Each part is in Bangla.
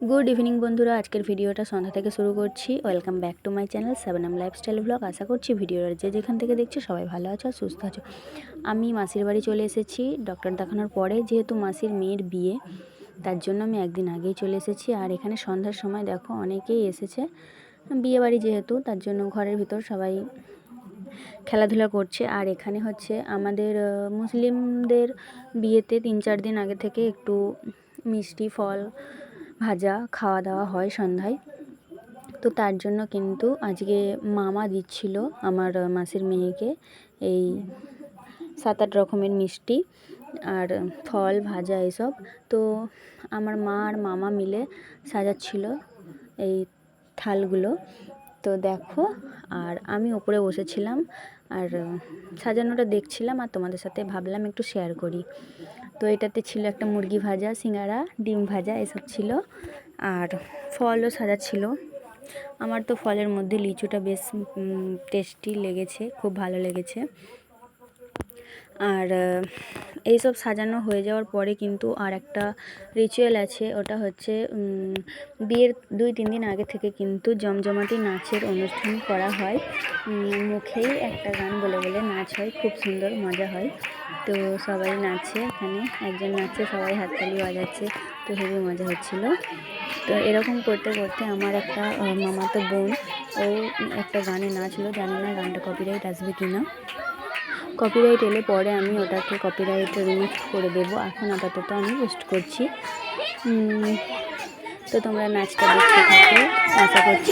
গুড ইভিনিং বন্ধুরা। আজকের ভিডিওটা সন্ধ্যা থেকে শুরু করছি। Welcome back to my channel seven M lifestyle blog আশা করছি ভিডিওটা যে যেখান থেকে দেখছ সবাই ভালো আছো সুস্থ আছো। আমি মাসির বাড়ি চলে এসেছি। ডক্টর দেখানোর পরে যেহেতু মাসির মেয়ের বিয়ে, তার জন্য আমি একদিন আগেই চলে এসেছি। আর এখানে সন্ধ্যার সময় দেখো অনেকেই এসেছে। বিয়ে বাড়ি যেহেতু, তার জন্য ঘরের ভিতর সবাই খেলাধুলা করছে। আর এখানে হচ্ছে আমাদের মুসলিমদের বিয়েতে তিন চার দিন আগে থেকে একটু মিষ্টি ফল ভাজা খাওয়া দাওয়া হয় সন্ধ্যায়। তো তার জন্য কিন্তু আজকে মামা দিচ্ছিল আমার মাসির মেয়েকে এই সাত আট রকমের মিষ্টি আর ফল, ভাজা এসব। তো আমার মা আর মামা মিলে সাজাচ্ছিল এই থালগুলো। তো দেখো, আর আমি ওপরে বসেছিলাম, আর সাজানোটা দেখছিলাম, আর তোমাদের সাথে ভাবলাম একটু শেয়ার করি। তো এটাতে ছিল একটা মুরগি ভাজা, সিঙ্গারা, ডিম ভাজা, এসব ছিল, আর ফলও সাজা ছিল। আমার তো ফলের মধ্যে লিচুটা বেশ টেস্টি লেগেছে, খুব ভালো লেগেছে। আর আহ, এইসব সাজানো হয়ে যাওয়ার পরে কিন্তু আর একটা রিচুয়াল আছে ওটা হচ্ছে বিয়ের দুই তিন দিন আগে থেকে কিন্তু জমজমাটি নাচের অনুষ্ঠান করা হয়। মুখেই একটা গান বলে বলে নাচ হয় খুব সুন্দর মজা হয়। তো সবাই নাচে এখানে একজন নাচে সবাই হাততালি বাজাচ্ছে তো হেবি মজা হচ্ছিল। তো এরকম করতে করতে আমার একটা মামাতো বোন ও একটা গানে নাচলো জানি না গানটা কপিরাইট আসবে কি না কপিরাইট এলে পরে আমি ওটাকে কপিরাইট রিমুভ করে দেবো। এখন আপাতত আমি পোস্ট করছি। তো তোমরা নাচটা দেখতে থাকো। আশা করছি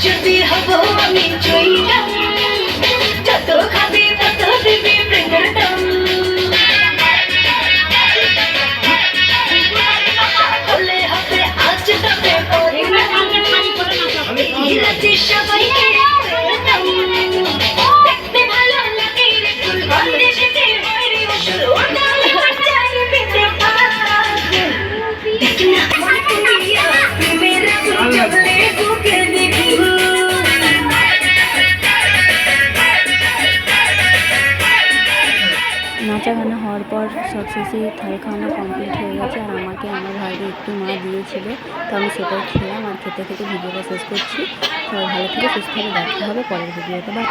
যদি হব আমি জয়ীলাম যত খাবে তত দিবি প্রেমটাম হলে হবে আজ তবে এই সবাইকে সবশেষে থাল খাওয়ানো কমপ্লিট হয়ে গেছে আর আমাকে আমার ভাইয়ের একটু মা দিয়েছিল। তো আমি সেটাই খেলাম আর খেতে খেতে ভিডিওটা শেষ করছি। তো ভালো থেকে, সুস্থ হবে দেখা হবে পরের ভিডিওতে। বা